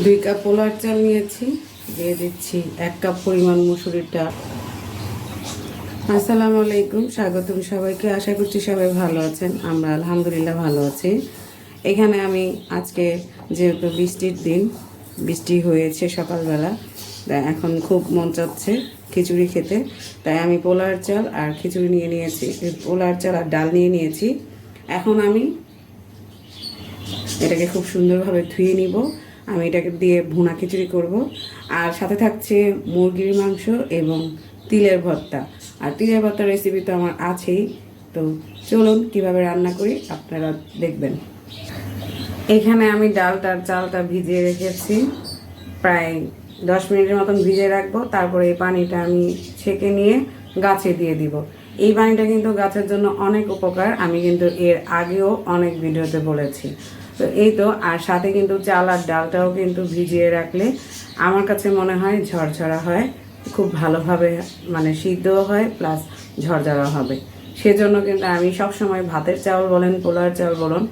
দুই কাপ পোলার চাল নিয়েছি, দিয়ে দিচ্ছি এক কাপ পরিমাণ মুসুরির ডাল। আসসালামু আলাইকুম, স্বাগতম সবাইকে। আশা করছি সবাই ভালো আছেন, আমরা আলহামদুলিল্লাহ ভালো আছি। এখানে আমি আজকে যেহেতু বৃষ্টির দিন, বৃষ্টি হয়েছে সকালবেলা, তাই এখন খুব মন চাচ্ছে খিচুড়ি খেতে। তাই আমি পোলার চাল আর খিচুড়ি নিয়ে নিয়েছি পোলার চাল আর ডাল নিয়ে নিয়েছি। এখন আমি এটাকে খুব সুন্দরভাবে ধুয়ে নিব। আমি এটাকে দিয়ে ভুনা খিচুড়ি করব। আর সাথে থাকছে মুরগির মাংস এবং তিলের ভর্তা। আর তিলের ভর্তার রেসিপি তো আমার আছেই। তো চলুন কীভাবে রান্না করি আপনারা দেখবেন। এখানে আমি ডালটার চালটা ভিজিয়ে রেখেছি। প্রায় দশ মিনিটের মতন ভিজিয়ে রাখব। তারপরে এই পানিটা আমি ছেঁকে নিয়ে গাছে দিয়ে দিব। এই পানিটা কিন্তু গাছের জন্য অনেক উপকার। আমি কিন্তু এর আগেও অনেক ভিডিওতে বলেছি। তো এই তো, আর সাথে কিন্তু চাল আর ডালটাও কিন্তু ভিজিয়ে রাখলে আমার কাছে মনে হয় ঝরঝরা হয়, খুব ভালোভাবে মানে সিদ্ধও হয়, প্লাস ঝরঝরা হবে। সেজন্য কিন্তু আমি সবসময় ভাতের চাউল বলেন পোলার চাউল বলুন,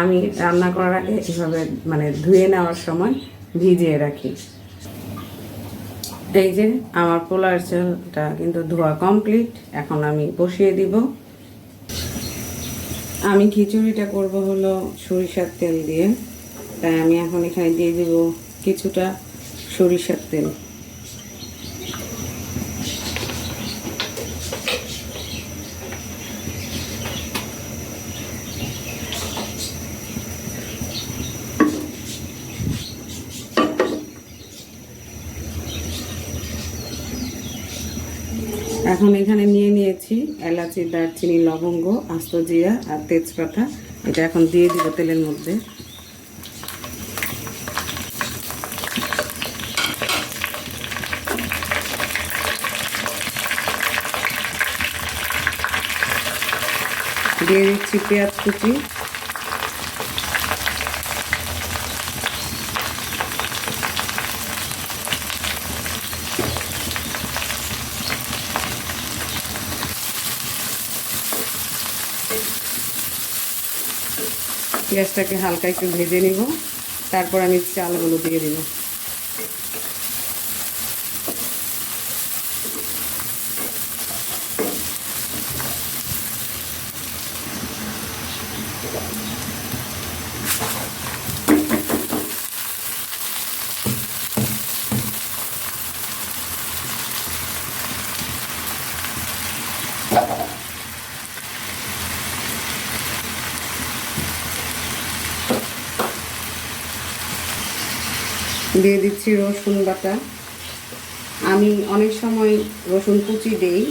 আমি রান্না করার আগে এভাবে মানে ধুয়ে নেওয়ার সময় ভিজিয়ে রাখি। এই যে আমার পোলার চালটা কিন্তু ধোয়া কমপ্লিট, এখন আমি বসিয়ে দিব। আমি খিচুড়িটা করব হলো সরিষার তেল দিয়ে। তাই আমি এখন এখানে দিয়ে দেবো কিছুটা সরিষার তেল। এখন এখানে নিয়ে নিয়েছি এলাচি, দারচিনি, লবঙ্গ, আস্ত জিরা আর তেজপাতা। এটা এখন দিয়ে দিব তেলের মধ্যে। দিয়ে দিচ্ছি পেঁয়াজ কুচি। পেঁয়াজটাকে হালকা একটু ভেজে নেব। তারপর আমি চালগুলো দিয়ে দিব। দিয়ে দিচ্ছি রসুন বাটা। আমি অনেক সময় রসুন কুচি দেই।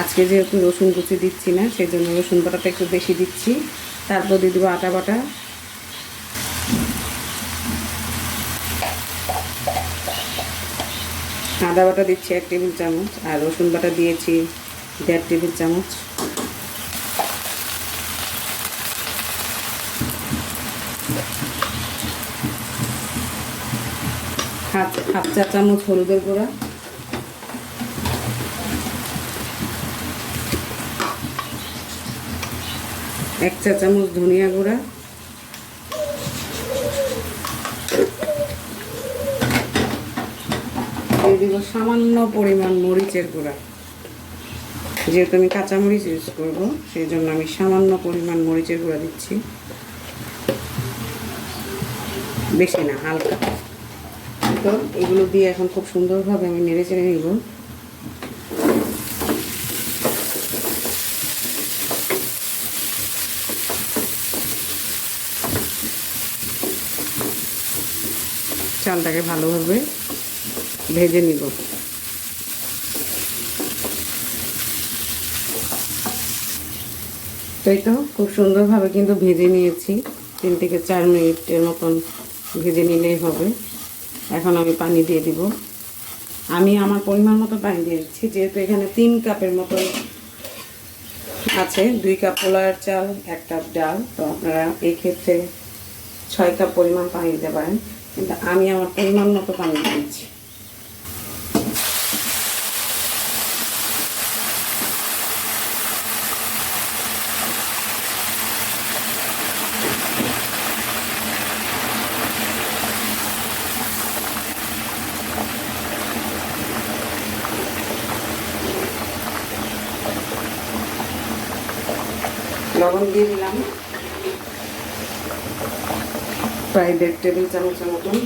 আজকে যেহেতু রসুন কুচি দিচ্ছি না সেই জন্য রসুন বাটাটা একটু বেশি দিচ্ছি। তারপর দিয়ে দেবো আটা বাটা। আদা বাটা দিচ্ছি এক টেবিল চামচ, আর রসুন বাটা দিয়েছি দেড় টেবিল চামচ। হাফ চা চামচ হলুদের গুঁড়া। এক চা চামচ ধনিয়া গুঁড়া। সামান্য পরিমাণ মরিচের গুঁড়া। যেহেতু আমি কাঁচামরিচ ইউজ করব, সেই জন্য আমি সামান্য পরিমাণ মরিচের গুঁড়া দিচ্ছি। বেশি না, হালকা। তো এগুলো দিয়ে এখন খুব সুন্দরভাবে আমি নেড়ে চেড়ে নিব। চালটাকে ভালোভাবে ভেজে নিব। তাই তো খুব সুন্দরভাবে কিন্তু ভেজে নিয়েছি। তিন থেকে চার মিনিটের মতন ভেজে নিলেই হবে। এখন আমি পানি দিয়ে দিব। আমি আমার পরিমাণ মতো পানি দিয়ে দিচ্ছি, যেহেতু এখানে তিন কাপের মতো আছে। দুই কাপ পোলার চাল, এক কাপ ডাল। তো আপনারা এই ক্ষেত্রে ছয় কাপ পরিমাণ পানি দিতে পারেন। কিন্তু আমি আমার পরিমাণ মতো পানি দিচ্ছি। লবণ দিয়ে দিলাম। প্রায় দেড় টেবিল চামচের মতন।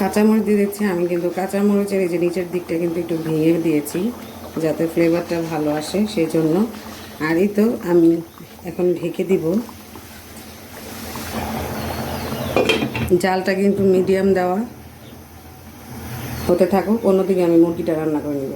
কাঁচামরিচ দিয়ে দিচ্ছি, আমি কিন্তু কাঁচামরিচের এই যে নিচের দিকটা কিন্তু একটু ভেঙে দিয়েছি, যাতে ফ্লেভারটা ভালো আসে, সেই জন্য। আর এই তো আমি এখন ঢেকে দিব। জালটা কিন্তু মিডিয়াম দেওয়া। হতে থাকুক অন্যদিকে আমি মুরগিটা রান্না করে নেব।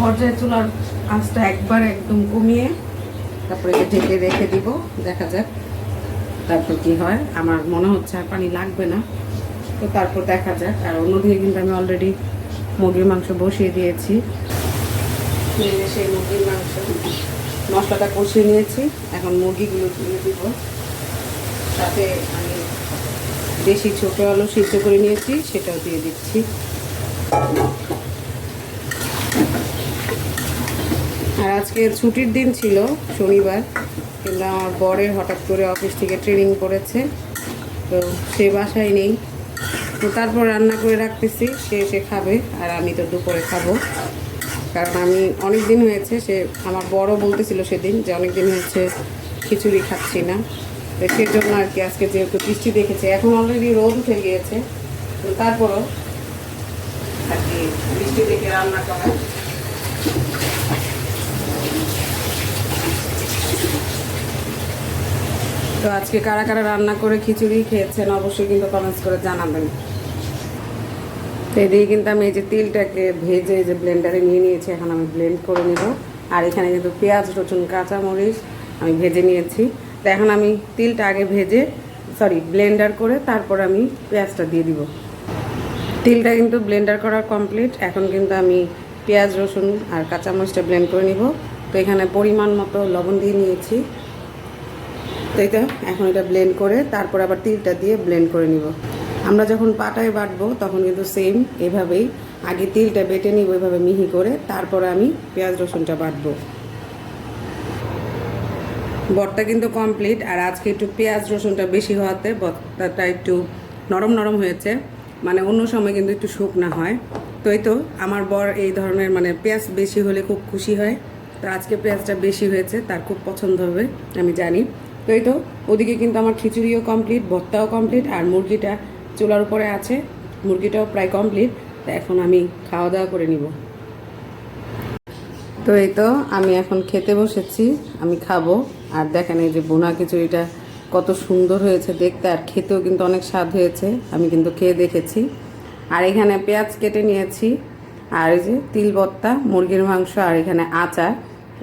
পর্যায়ে চুলার আঁচটা একবার একদম কমিয়ে তারপরে ঢেকে রেখে দিব, দেখা যাক তারপর কি হয়। আমার মনে হচ্ছে আর পানি লাগবে না, তো তারপর দেখা যাক। আর অন্যদিকে কিন্তু আমি অলরেডি মুরগির মাংস বসিয়ে দিয়েছি। সেই মুরগির মাংস, মশলাটা কষিয়ে নিয়েছি। এখন মুরগিগুলো তুলে দিব। সাথে আমি দেশি ছোটো আলু সিদ্ধ করে নিয়েছি, সেটাও দিয়ে দিচ্ছি। আর আজকে ছুটির দিন ছিল, শনিবার। কিন্তু আমার বরের হঠাৎ করে অফিস থেকে ট্রেনিং করেছে, তো সে বাসায় নেই। তো তারপর রান্না করে রাখতেছি, সে এসে খাবে, আর আমি তো দুপুরে খাব। কারণ আমি অনেক দিন হয়েছে, সে আমার বড় বলতেছিল সেদিন যে অনেক দিন হয়েছে খিচুড়ি খাচ্ছি না। তো সেজন্য আর কি আজকে যেহেতু বৃষ্টি দেখেছে, এখন অলরেডি রোদ উঠে গিয়েছে। তো তারপরও আর কি বৃষ্টি দেখে রান্না করা তো আজকে কারা কারা রান্না করে খিচুড়ি খেয়েছেন অবশ্যই কিন্তু কমেন্টস করে জানাবেন। তো এদিকে কিন্তু আমি এই যে তিলটাকে ভেজে যে ব্লেন্ডারে নিয়ে নিয়েছি, এখন আমি ব্লেন্ড করে নেব। আর এখানে কিন্তু পেঁয়াজ, রসুন, কাঁচামরিচ আমি ভেজে নিয়েছি। তো এখন আমি তিলটা আগে ভেজে সরি ব্লেন্ডার করে তারপর আমি পেঁয়াজটা দিয়ে দিব। তিলটা কিন্তু ব্লেন্ডার করা কমপ্লিট এখন কিন্তু আমি পেঁয়াজ, রসুন আর কাঁচামরিচটা ব্লেন্ড করে নিব। তো এখানে পরিমাণ মতো লবণ দিয়ে নিয়েছি। তো এখন এটা ব্লেন্ড করে তারপর আবার তিলটা দিয়ে ব্লেন্ড করে নিব। আমরা যখন পাটায় বাটবো তখন কিন্তু সেম এভাবেই আগে তিলটা বেটে নিব, এভাবে মিহি করে, তারপর আমি পেঁয়াজ রসুনটা বাটবো। বটটা কিন্তু কমপ্লিট আর আজকে একটু পেঁয়াজ রসুনটা বেশি হওয়াতে বটটা একটু নরম নরম হয়েছে। মানে অন্য সময় কিন্তু একটু শুকনা হয়। তো এই তো আমার বর এই ধরনের মানে পেঁয়াজ বেশি হলে খুব খুশি হয়। তো আজকে পেঁয়াজটা বেশি হয়েছে, তার খুব পছন্দ হবে, আমি জানি। তো এই তো, ওদিকে কিন্তু আমার খিচুড়িও কমপ্লিট ভর্তাও কমপ্লিট আর মুরগিটা চুলার উপরে আছে, মুরগিটাও প্রায় কমপ্লিট তো এখন আমি খাওয়া দাওয়া করে নিব। তো এই তো, আমি এখন খেতে বসেছি, আমি খাব, আর দেখেন এই যে বোনা খিচুড়িটা কত সুন্দর হয়েছে দেখতে, আর খেতেও কিন্তু অনেক স্বাদ হয়েছে, আমি কিন্তু খেয়ে দেখেছি। আর এখানে পেঁয়াজ কেটে নিয়েছি, আর এই যে তিল ভর্তা, মুরগির মাংস, আর এখানে আচার।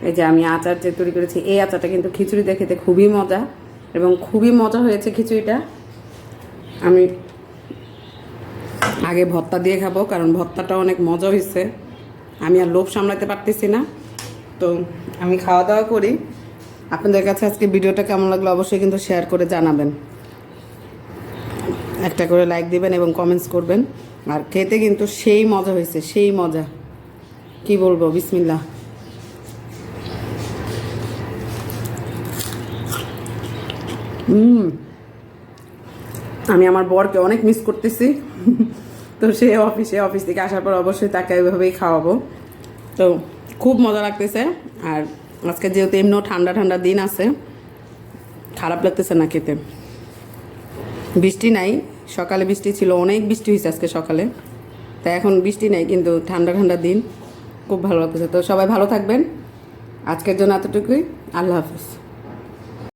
এই যে আমি আচার যে তৈরি করেছি, এই আচারটা কিন্তু খিচুড়িতে খেতে খুবই মজা এবং খুবই মজা হয়েছে খিচুড়িটা। আমি আগে ভর্তা দিয়ে খাব, কারণ ভর্তাটা অনেক মজা হয়েছে। আমি আর লোভ সামলাতে পারতেছি না। তো আমি খাওয়া দাওয়া করি। আপনাদের কাছে আজকে ভিডিওটা কেমন লাগল অবশ্যই কিন্তু শেয়ার করে জানাবেন। একটা করে লাইক দিবেন এবং কমেন্টস করবেন। আর খেতে কিন্তু সেই মজা হয়েছে, সেই মজা। কি বলব? বিসমিল্লা হুম। আমি আমার বরকে অনেক মিস করতেছি। তো সে অফিসে অফিস থেকে আসার পর অবশ্যই তাকে ওইভাবেই খাওয়াবো। তো খুব মজা লাগতেছে। আর আজকে যেহেতু এমনিও ঠান্ডা ঠান্ডা দিন আছে, খারাপ লাগতেছে না খেতে। বৃষ্টি নাই, সকালে বৃষ্টি ছিল, অনেক বৃষ্টি হয়েছে আজকে সকালে। তা এখন বৃষ্টি নেই, কিন্তু ঠান্ডা ঠান্ডা দিন, খুব ভালো লাগতেছে। তো সবাই ভালো থাকবেন। আজকের জন্য এতটুকুই। আল্লাহ হাফিজ।